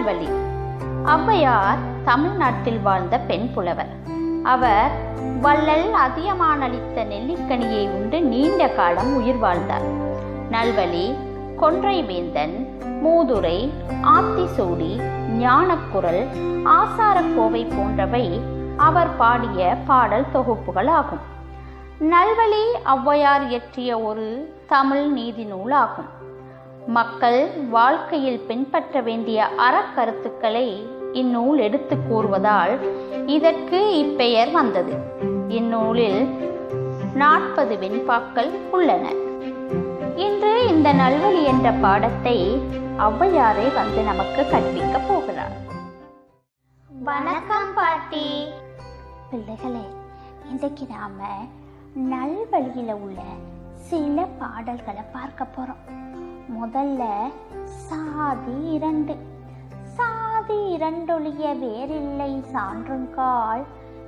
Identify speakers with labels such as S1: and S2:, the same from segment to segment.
S1: நல்வழி ஔவையார் தமிழ்நாட்டில் வாழ்ந்த பெண் புலவர். அவர் வள்ளல் அதியமான் அளித்த நெல்லிக்கனியை உண்டு நீண்ட காலம் உயிர் வாழ்ந்தார். நல்வழி கொன்றைவேந்தன் மூதுரை ஆத்திசூடி ஞானக்குரல் ஆசாரக்கோவை போன்றவை அவர் பாடிய பாடல் தொகுப்புகள் ஆகும். நல்வழி ஔவையார் இயற்றிய ஒரு தமிழ் நீதி நூல் ஆகும். மக்கள் வாழ்க்கையில் பின்பற்ற வேண்டிய அறக்கருத்துக்களை இந்நூல் எடுத்து கூறுவதால் இதற்கு இப்பெயர் வந்தது. இந்நூலில் நாற்பது வெண்பாக்கள் உள்ளன. இன்று இந்த நல்வழி என்ற பாடத்தை ஔவையாரே வந்து நமக்கு கற்பிக்க போகிறார். வணக்கம் பாட்டி.
S2: பிள்ளைகளே இன்றைக்கு நாம நல்வழியில உள்ள சில பாடல்களை பார்க்க போறோம். முதல்ல சாதி இரண்டு. சாதி இரண்டொழிய வேறில்லை சான்றுங்கால்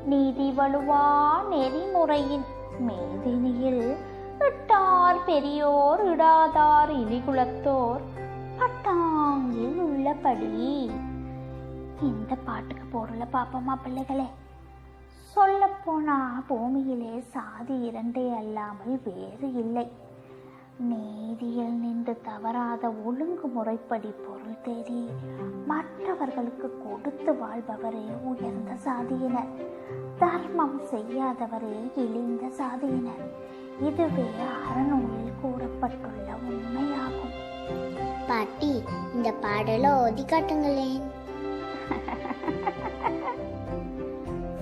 S2: நீதி வலுவா நெறிமுறையின் மேதினியில் இட்டார் பெரியோர் இடாதார் இலிகுலத்தோர் பட்டாங்கில் உள்ளபடி. இந்த பாட்டுக்கு பொருளை பார்ப்போமா பிள்ளைகளே. சொல்லப்போனா பூமியிலே சாதி இரண்டே அல்லாமல் வேறு இல்லை. நீதியில் நின்று தவறாத ஒழுங்குமுறைப்படி பொருள் தேடி மற்றவர்களுக்கு கொடுத்து வாழ்பவரே உயர்ந்த சாதியினர். தர்மம் செய்யாதவரே இழிந்த சாதியினர். இதுவே அறநூலில் கூறப்பட்டுள்ள உண்மையாகும்.
S3: பாட்டி இந்த பாடலை ஓதி காட்டுங்களேன்.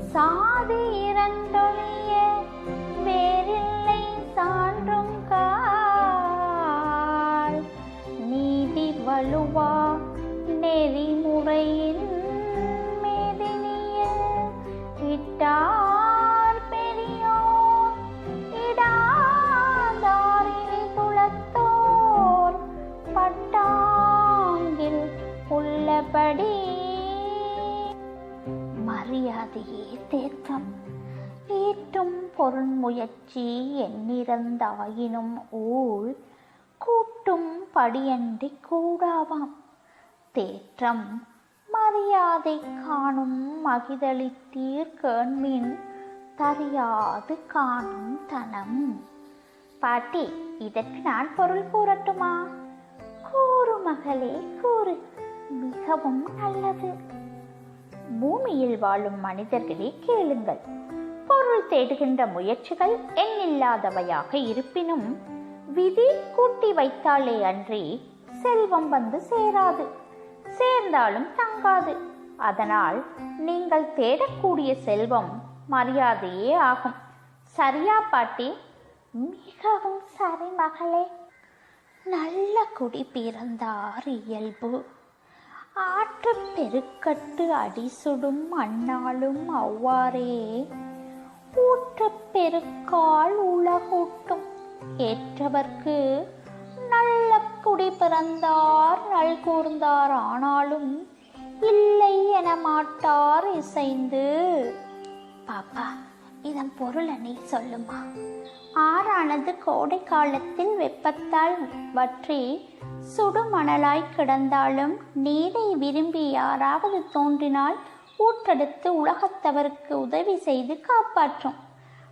S2: சாதி இரண்டொழிய எண்ணிறந்தாயினும் ஊழ் கூட்டும் படியன்றி கூடாவாம். தேற்றம் மரியாதை காணும் மகிதளித்தீர் கேண்மின் தறியாது காணும் தனம். பாட்டி இதற்கு நான் பொருள் கூறட்டுமா? கூறு மகளே கூறு. மிகவும் நல்லது. பூமியில் வாழும் மனிதர்களே கேளுங்கள். பொருள் தேடுகின்ற முயற்சிகள் எண்ணில்லாதவையாக இருப்பினும் விதி கூட்டி வைத்தாலே அன்றி செல்வம் வந்து சேராது சேர்ந்தாலும் தங்காது. அதனால் நீங்கள் தேடக்கூடிய செல்வம் மரியாதையே ஆகும். சரியா பாட்டி? மிகவும் சரி மகளே. நல்ல குடி பிறந்தார் இயல்பு. ஆற்று பெருக்கட்டு அடிசுடும் அண்ணாலும் அவ்வாறே. ஊற்றப் பெருக்கால் உலகூட்டும். ஏற்றவர்க்கு நல்ல குடி பிறந்தார் நல் கூர்ந்தார். ஆனாலும் இல்லை என மாட்டார் இசைந்து. பாப்பா இதன் பொருளை நீ சொல்லுமா? ஆறானது கோடை காலத்தில் வெப்பத்தால் வற்றி சுடுமணலாய் கிடந்தாலும் நீரை விரும்பி யாராவது தோன்றினால் கூற்றெடுத்து உலகத்தவருக்கு உதவி செய்து காப்பாற்றும்.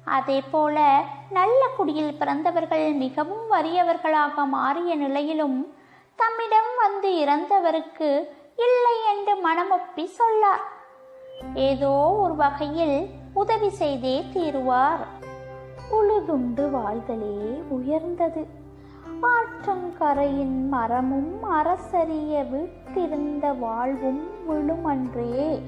S2: அதே போல நல்ல குடியில் பிறந்தவர்கள் மிகவும் வறியவர்களாக மாறிய நிலையிலும் தம்மிடம் வந்து இறந்தவருக்கு இல்லை என்று மனமொப்பி சொல்லார். ஏதோ ஒரு வகையில் உதவி செய்தே தீருவார். உழுதுண்டு வாழ்தலே உயர்ந்தது. ஆற்றங்கரையின் மரமும் அரசரிய விட்டிருந்த வாழ்வும் விழுமன்றே.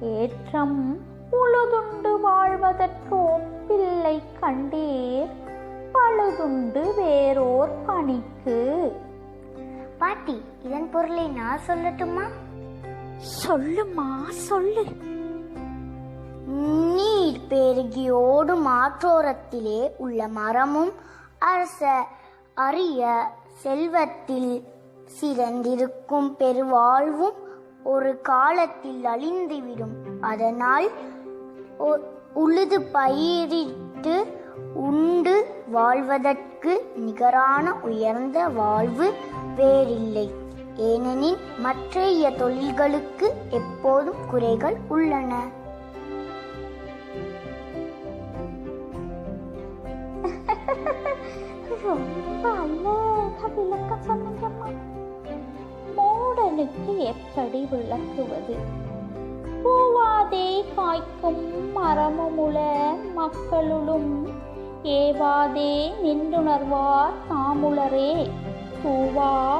S2: ஏற்றம் உழுதுண்டு வாழ்வதற்கு ஒப்பில்லை கண்டீர் பழுதுண்டு வேறோர் பணிக்கு.
S3: பாட்டி இதன் பொருளை நான் சொல்லட்டுமா?
S2: சொல்லுமா சொல்லு.
S3: நீர் பெருகி ஓடும் ஆற்றோரத்திலே உள்ள மரமும் அரச அரிய செல்வத்தில் சிறந்திருக்கும் பெருவாழ்வும் ஒரு காலத்தில் அழிந்துவிடும் அதனால் உழுது பயிரிட்டு உண்டு வாழ்வதற்கு நிகரான உயர்ந்த வாழ்வு வேறில்லை ஏனெனில் மற்றைய தொழில்களுக்கு எப்போதும் குறைகள் உள்ளன
S2: ரொம்ப அழகா விளக்க சொன்னீங்க மூடனுக்கு எப்படி விளக்குவது? பூவாதே காய்க்கும் மரமுமுல மக்களுளும். ஏவாதே நின்றுணர்வார் தாமுலரே. பூவா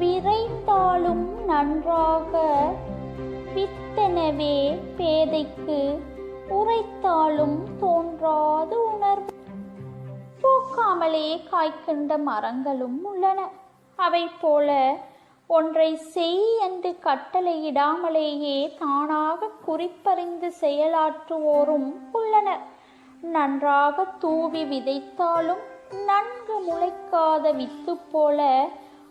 S2: விரைந்தாலும் நன்றாக. வித்தனவே பேதைக்கு உரைத்தாலும் தோன்றாது உணர்வு. பூக்காமலே காய்க்கின்ற மரங்களும் உள்ளன. அவை போல ஒன்றை செய் என்று கட்டளையிடாமலேயே தானாக குறிப்பறிந்து செயலாற்றுவோரும் உள்ளனர். நன்றாக தூவி விதைத்தாலும் நன்கு முளைக்காத வித்து போல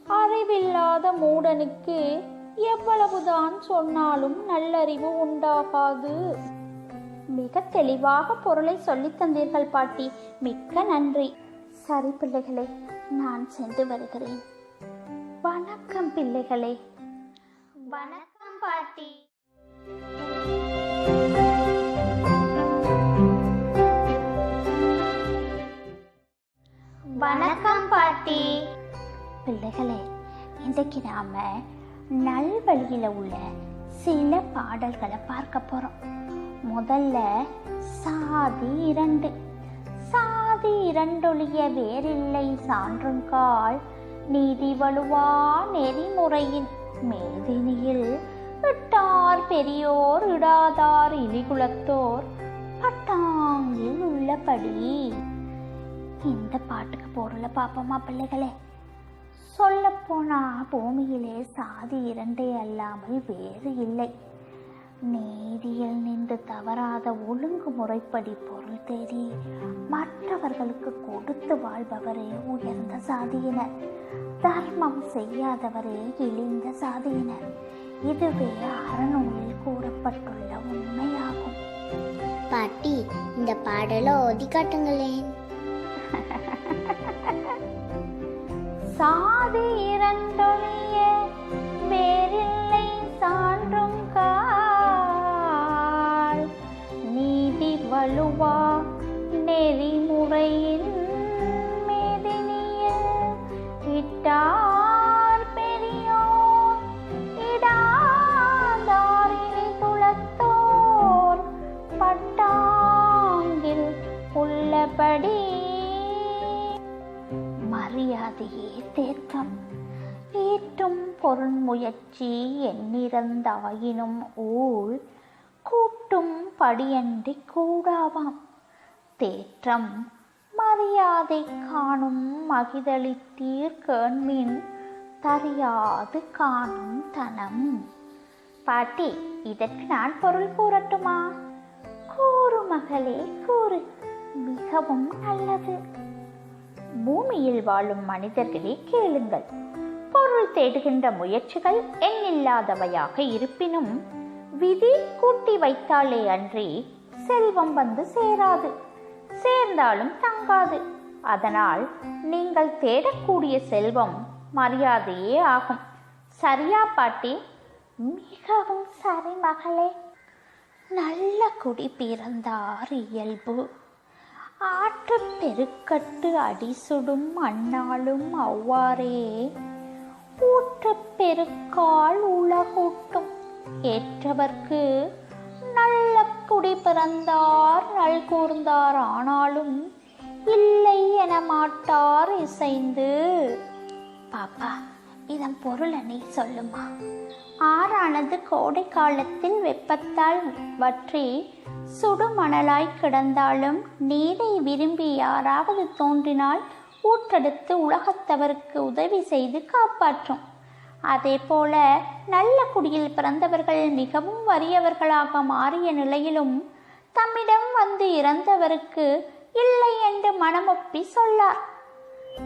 S2: அறிவில்லாத மூடனுக்கு எவ்வளவுதான் சொன்னாலும் நல்லறிவு உண்டாகாது. மிக தெளிவாக பொருளை சொல்லித் தந்தீர்கள் பாட்டி. மிக்க நன்றி. சரி பிள்ளைகளே நான் சென்று வருகிறேன். வணக்கம். பிள்ளைகளே.
S3: வணக்கம் பாட்டி. வணக்கம் பாட்டி.
S2: பிள்ளைகளே இன்றைக்கு நாம நல்வழியில உள்ள சில பாடல்களை பார்க்க போறோம். முதல்ல சாதி இரண்டு. சாதி இரண்டொழிய வேறில்லை சான்றுங்கால் நீதி வலுவா நெறிமுறையின் மேதினியில் இட்டார் பெரியோர் இடாதார் இலிகுலத்தோர் பட்டாங்கில் உள்ளபடி. இந்த பாட்டுக்கு பொருளை பார்ப்போமா பிள்ளைகளே? சொல்லப்போனா பூமியிலே சாதி இரண்டே அல்லாமல் வேறு இல்லை. நீதியில் நின்று தவறாத ஒழுங்குமுறைப்படி பொருள் தேடி மற்றவர்களுக்கு கொடுத்து வாழ்பவரே உயர்ந்த சாதியினர். தர்மம் செய்யாதவரே இழிந்த சாதியினர். இதுவே அறநூலில் கூறப்பட்டுள்ள உண்மையாகும்.
S3: பாட்டி இந்த பாடலை ஓதி காட்டுங்களேன்.
S2: சாதி இரண்டொழிய எண்ணிறந்தாயினும் ஊழ் கூட்டும் படியன்றி கூடாவாம். தேற்றம் மரியாதை காணும் மகிதளித்தீர் கேண்மின் தறியாது காணும் தனம். பாட்டி இதற்கு நான் பொருள் கூறட்டுமா? கூறு மகளே கூறு. மிகவும் நல்லது. பூமியில் வாழும் மனிதர்களே கேளுங்கள். பொருள் தேடுகின்ற முயற்சிகள் எண்ணில்லாதவையாக இருப்பினும் விதி கூட்டி வைத்தாலே அன்றி செல்வம் வந்து சேராது. சேர்ந்தாலும் தங்காது. அதனால் நீங்கள் தேடக்கூடிய செல்வம் மரியாதையே ஆகும். சரியா பாட்டி? மிகவும் சரி மகளே. நல்ல குடி பிறந்தார் இயல்பு. ஆற்று பெருக்கட்டு அடிசுடும் அண்ணாலும் அவ்வாறே ஊற்று பெருக்கால் உலகூட்டும். ஏற்றவர்க்கு நல்ல குடி பிறந்தார் நல் கூர்ந்தார் ஆனாலும் இல்லை என மாட்டார் இசைந்து. பாப்பா இதன் பொருளை நீ சொல்லுமா? ஆறானது கோடை காலத்தில் வெப்பத்தால் வற்றி சுடுமணலாய் கிடந்தாலும் நீரை விரும்பி யாராவது தோன்றினால் ஊற்றெடுத்து உலகத்தவருக்கு உதவி செய்து காப்பாற்றும். அதே போல நல்ல குடியில் பிறந்தவர்கள் மிகவும் வறியவர்களாக மாறிய நிலையிலும் தம்மிடம் வந்து இறந்தவருக்கு இல்லை என்று மனமொப்பி சொல்லார்.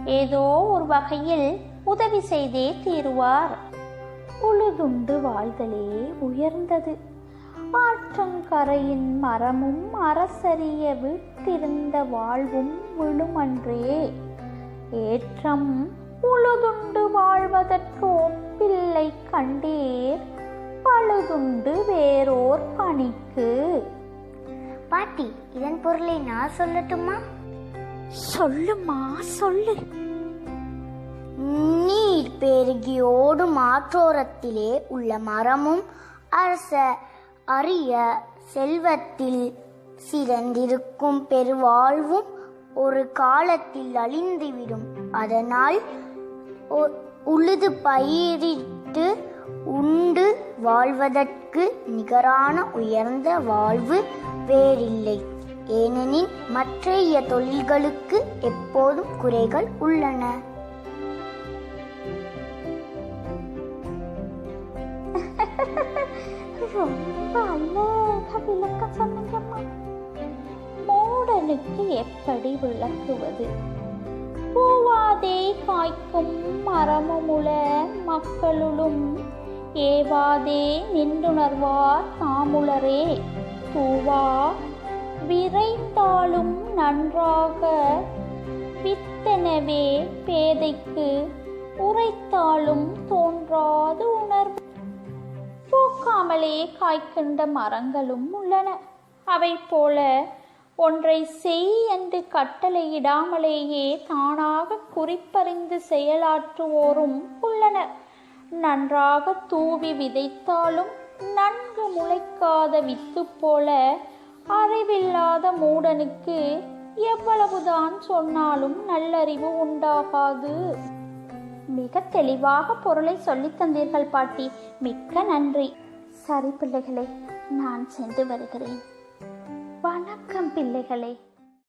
S2: ஏதோ ஒரு வகையில் உதவி செய்தே தீருவார். உழுதுண்டு வாழ்தலே உயர்ந்தது. ஆற்றங்கரையின் மரமும் அரசரிய வீட்டிருந்த வாழ்வும் விழுமன்றே. ஏற்றம் உழுதுண்டு வாழ்வதற்கு ஒப்பி பிள்ளை கண்டீர். பழுதுண்டு வேறோர் பணிக்கு.
S3: பாட்டி இதன் பொருளை நான் சொல்லட்டுமா?
S2: சொல்லுமா சொல்லு.
S3: நீர் பெருகி ஓடும் ஆற்றோரத்திலே உள்ள மரமும் அரச அரிய செல்வத்தில் சிறந்திருக்கும் பெருவாழ்வும் ஒரு காலத்தில் அழிந்துவிடும். அதனால் உழுது பயிரிட்டு உண்டு வாழ்வதற்கு நிகரான உயர்ந்த வாழ்வு வேறில்லை. ஏனெனில் மற்றைய தொழில்களுக்கு எப்போதும் குறைகள் உள்ளன.
S2: ரொம்ப அழகா விளக்கம் சொன்னீங்கம்மா. மூடனுக்கு எப்படி விளக்குவது? பூவாதே காய்க்கும் மரமுமுல மக்களுளும். ஏவாதே நின்றுணர்வார் தாமுலரே. பூவா விரைத்தாலும் நன்றாக. வித்தனவே பேதைக்கு உரைத்தாலும் தோன்றாது உணர்வு. பூக்காமலே காய்க்கின்ற மரங்களும் உள்ளன. அவை போல ஒன்றை செய் என்று கட்டளையிடாமலேயே தானாக குறிப்பறிந்து செயலாற்றுவோரும் உள்ளனர். நன்றாக தூவி விதைத்தாலும் நன்கு முளைக்காத வித்து போல அறிவில்லாத மூடனுக்கு எவ்வளவுதான் சொன்னாலும் நல்லறிவு உண்டாகாது. மிக தெளிவாக பொருளை சொல்லித் தந்தீர்கள் பாட்டி. மிக்க நன்றி. சரி பிள்ளைகளே நான் சென்று வருகிறேன். வணக்கம் பிள்ளைகளே.